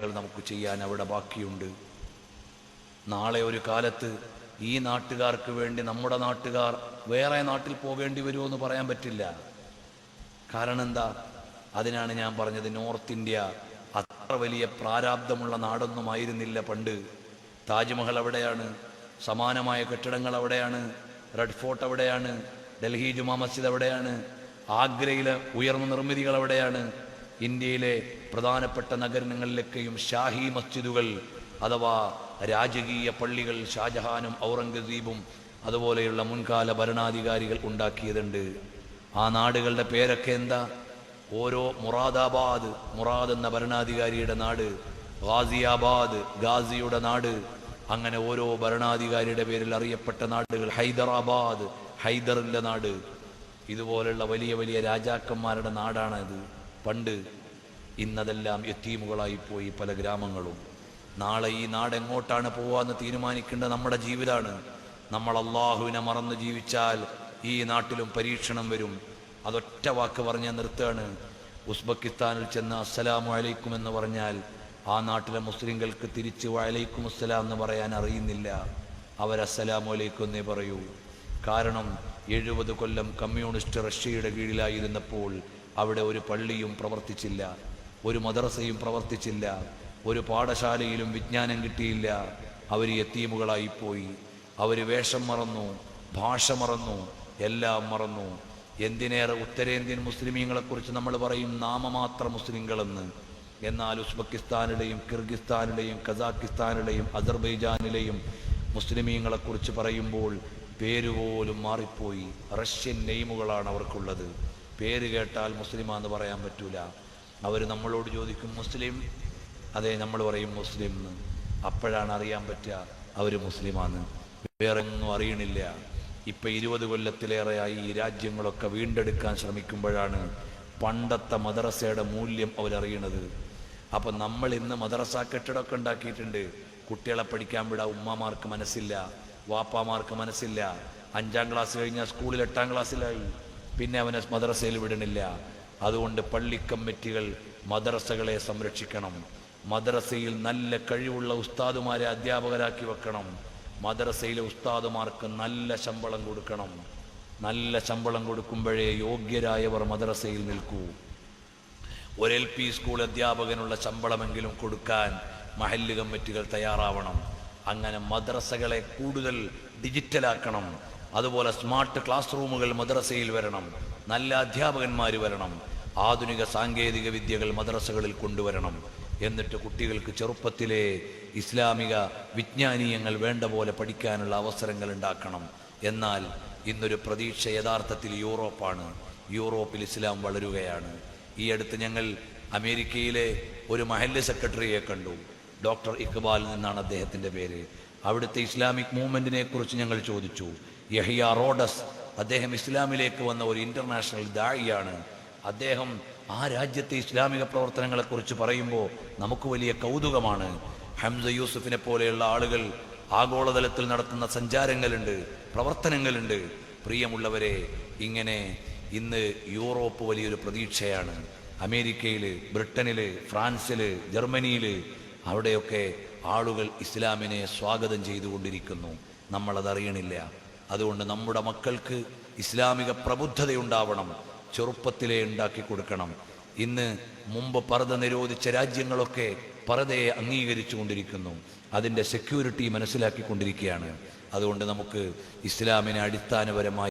നമുക്ക് ചെയ്യാൻ അവിടെ ബാക്കിയുണ്ട്. നാളെ ഒരു കാലത്ത് ഈ നാട്ടുകാർക്ക് വേണ്ടി നമ്മുടെ നാട്ടുകാർ വേറെ നാട്ടിൽ പോകേണ്ടി വരുമോ എന്ന് പറയാൻ പറ്റില്ല. കാരണം എന്താ? അതിനാണ് ഞാൻ പറഞ്ഞത് നോർത്ത് ഇന്ത്യ അത്ര വലിയ പ്രാരാബ്ദമുള്ള നാടൊന്നും ആയിരുന്നില്ല പണ്ട്. താജ്മഹൽ അവിടെയാണ് സമാനമായ കെട്ടിടങ്ങൾ അവിടെയാണ് റെഡ് ഫോർട്ട് അവിടെയാണ് ഡൽഹി ജുമാ മസ്ജിദ് അവിടെയാണ് ആഗ്രയിലെ ഉയർന്ന നിർമ്മിതികൾ അവിടെയാണ് ഇന്ത്യയിലെ പ്രധാനപ്പെട്ട നഗരങ്ങളിലൊക്കെയും ഷാഹി മസ്ജിദുകൾ അഥവാ രാജകീയ പള്ളികൾ ഷാജഹാനും ഔറംഗസീബും അതുപോലെയുള്ള മുൻകാല ഭരണാധികാരികൾ ഉണ്ടാക്കിയതുണ്ട്. ആ നാടുകളുടെ പേരൊക്കെ എന്താ? ഓരോ മുറാദാബാദ് മുറാദ് എന്ന ഭരണാധികാരിയുടെ നാട് ഗാസിയാബാദ് ഗാസിയുടെ നാട് അങ്ങനെ ഓരോ ഭരണാധികാരിയുടെ പേരിൽ അറിയപ്പെട്ട നാടുകൾ ഹൈദരാബാദ് ഹൈദറിന്റെ നാട്. ഇതുപോലുള്ള വലിയ വലിയ രാജാക്കന്മാരുടെ നാടാണിത്. പണ്ട് ഇന്നതെല്ലാം എത്തീമുകളായി പോയി പല ഗ്രാമങ്ങളും. നാളെ ഈ നാട് എങ്ങോട്ടാണ് പോവാന്ന് തീരുമാനിക്കേണ്ട നമ്മുടെ ജീവിതമാണ് നമ്മൾ അള്ളാഹുവിനെ മറന്നു ജീവിച്ചാൽ ഈ നാട്ടിലും പരീക്ഷണം വരും. അതൊറ്റ വാക്ക് പറഞ്ഞ നിർത്തുകയാണ്. ഉസ്ബെക്കിസ്ഥാനിൽ ചെന്ന് അസ്സലാമു അലൈക്കും എന്ന് പറഞ്ഞാൽ ആ നാട്ടിലെ മുസ്ലിങ്ങൾക്ക് തിരിച്ച് വലൈക്കും അസ്സലാം എന്ന് പറയാൻ അറിയുന്നില്ല. അവരസ്സലാമു അലൈക്കും എന്നേ പറയൂ. കാരണം എഴുപത് കൊല്ലം കമ്മ്യൂണിസ്റ്റ് റഷ്യയുടെ കീഴിലായിരുന്നപ്പോൾ അവിടെ ഒരു പള്ളിയും പ്രവർത്തിച്ചില്ല ഒരു മദ്രസയും പ്രവർത്തിച്ചില്ല ഒരു പാഠശാലയിലും വിജ്ഞാനം കിട്ടിയില്ല. അവർ എത്തീമുകളായിപ്പോയി അവർ വേഷം മറന്നു ഭാഷ മറന്നു എല്ലാം മറന്നു. എന്തിനേറെ ഉത്തരേന്ത്യൻ മുസ്ലിമീങ്ങളെക്കുറിച്ച് നമ്മൾ പറയും നാമമാത്ര മുസ്ലിങ്ങളെന്ന്. എന്നാൽ ഉസ്ബെക്കിസ്ഥാനിലെയും കിർഗിസ്ഥാനിലെയും കസാക്കിസ്ഥാനിലെയും അസർബൈജാനിലെയും മുസ്ലിമീങ്ങളെക്കുറിച്ച് പറയുമ്പോൾ പേരുപോലും മാറിപ്പോയി. റഷ്യൻ നെയിമുകളാണ് അവർക്കുള്ളത്. പേര് കേട്ടാൽ മുസ്ലിമാന്ന് പറയാൻ പറ്റൂല. അവർ നമ്മളോട് ചോദിക്കും മുസ്ലിം? അതെ നമ്മൾ പറയും മുസ്ലിം. എന്ന് അപ്പോഴാണ് അറിയാൻ പറ്റുക അവർ മുസ്ലിമാന്ന്. വേറെ ഒന്നും അറിയണില്ല. ഇപ്പം ഇരുപത് കൊല്ലത്തിലേറെയായി ഈ രാജ്യങ്ങളൊക്കെ വീണ്ടെടുക്കാൻ ശ്രമിക്കുമ്പോഴാണ് പണ്ടത്തെ മദ്രസയുടെ മൂല്യം അവരറിയണത്. അപ്പം നമ്മൾ ഇന്ന് മദ്രസ കെട്ടിടമൊക്കെ ഉണ്ടാക്കിയിട്ടുണ്ട്. കുട്ടികളെ പഠിക്കാൻ വിടാൻ ഉമ്മമാർക്ക് മനസ്സില്ല വാപ്പാമാർക്ക് മനസ്സില്ല. അഞ്ചാം ക്ലാസ് കഴിഞ്ഞാൽ സ്കൂളിൽ എട്ടാം ക്ലാസ്സിലായി. പിന്നെ അവനെ മദ്രസയിൽ വിടണില്ല. അതുകൊണ്ട് പള്ളി കമ്മിറ്റികൾ മദ്രസകളെ സംരക്ഷിക്കണം. മദ്രസയിൽ നല്ല കഴിവുള്ള ഉസ്താദുമാരെ അധ്യാപകരാക്കി വെക്കണം. മദ്രസയിലെ ഉസ്താദുമാർക്ക് നല്ല ശമ്പളം കൊടുക്കണം. നല്ല ശമ്പളം കൊടുക്കുമ്പോഴേ യോഗ്യരായവർ മദ്രസയിൽ നിൽക്കൂ. ഒരു എൽ പി സ്കൂൾ അധ്യാപകനുള്ള ശമ്പളമെങ്കിലും കൊടുക്കാൻ മഹല്ല് കമ്മിറ്റികൾ തയ്യാറാവണം. അങ്ങനെ മദ്രസകളെ കൂടുതൽ ഡിജിറ്റലാക്കണം. അതുപോലെ സ്മാർട്ട് ക്ലാസ് റൂമുകൾ മദ്രസയിൽ വരണം. നല്ല അധ്യാപകന്മാർ വരണം. ആധുനിക സാങ്കേതിക വിദ്യകൾ മദ്രസകളിൽ കൊണ്ടുവരണം. എന്നിട്ട് കുട്ടികൾക്ക് ചെറുപ്പത്തിലെ ഇസ്ലാമിക വിജ്ഞാനീയങ്ങൾ വേണ്ട പോലെ പഠിക്കാനുള്ള അവസരങ്ങൾ ഉണ്ടാക്കണം. എന്നാൽ ഇന്നൊരു പ്രതീക്ഷ യഥാർത്ഥത്തിൽ യൂറോപ്പാണ്. യൂറോപ്പിൽ ഇസ്ലാം വളരുകയാണ്. ഈ അടുത്ത് ഞങ്ങൾ അമേരിക്കയിലെ ഒരു മഹല്ല് സെക്രട്ടറിയെ കണ്ടു. ഡോക്ടർ ഇക്ബാൽ എന്നാണ് അദ്ദേഹത്തിന്റെ പേര്. അവിടുത്തെ ഇസ്ലാമിക് മൂവ്മെന്റിനെ കുറിച്ച് ഞങ്ങൾ ചോദിച്ചു. യഹിയ റോഡസ്. അദ്ദേഹം ഇസ്ലാമിലേക്ക് വന്ന ഒരു ഇന്റർനാഷണൽ ദാഴിയാണ് അദ്ദേഹം ആ രാജ്യത്തെ ഇസ്ലാമിക പ്രവർത്തനങ്ങളെക്കുറിച്ച് പറയുമ്പോൾ നമുക്ക് വലിയ കൗതുകമാണ്. ഹംസ യൂസുഫിനെ പോലെയുള്ള ആളുകൾ ആഗോളതലത്തിൽ നടത്തുന്ന സഞ്ചാരങ്ങളുണ്ട് പ്രവർത്തനങ്ങളുണ്ട്. പ്രിയമുള്ളവരെ ഇങ്ങനെ ഇന്ന് യൂറോപ്പ് വലിയൊരു പ്രതീക്ഷയാണ്. അമേരിക്കയിൽ ബ്രിട്ടനിൽ ഫ്രാൻസിൽ ജർമ്മനിയിൽ അവിടെയൊക്കെ ആളുകൾ ഇസ്ലാമിനെ സ്വാഗതം ചെയ്തുകൊണ്ടിരിക്കുന്നു. നമ്മളതറിയണില്ല. അതുകൊണ്ട് നമ്മുടെ മക്കൾക്ക് ഇസ്ലാമിക പ്രബുദ്ധതയുണ്ടാവണം ചെറുപ്പത്തിലേ ഉണ്ടാക്കി കൊടുക്കണം. ഇന്ന് മുമ്പ് പർദ്ദ നിരോധിച്ച രാജ്യങ്ങളൊക്കെ പർദ്ദയെ അംഗീകരിച്ചു കൊണ്ടിരിക്കുന്നു അതിന്റെ സെക്യൂരിറ്റി മനസ്സിലാക്കിക്കൊണ്ടിരിക്കുകയാണ്. അതുകൊണ്ട് നമുക്ക് ഇസ്ലാമിനെ അടിസ്ഥാനപരമായി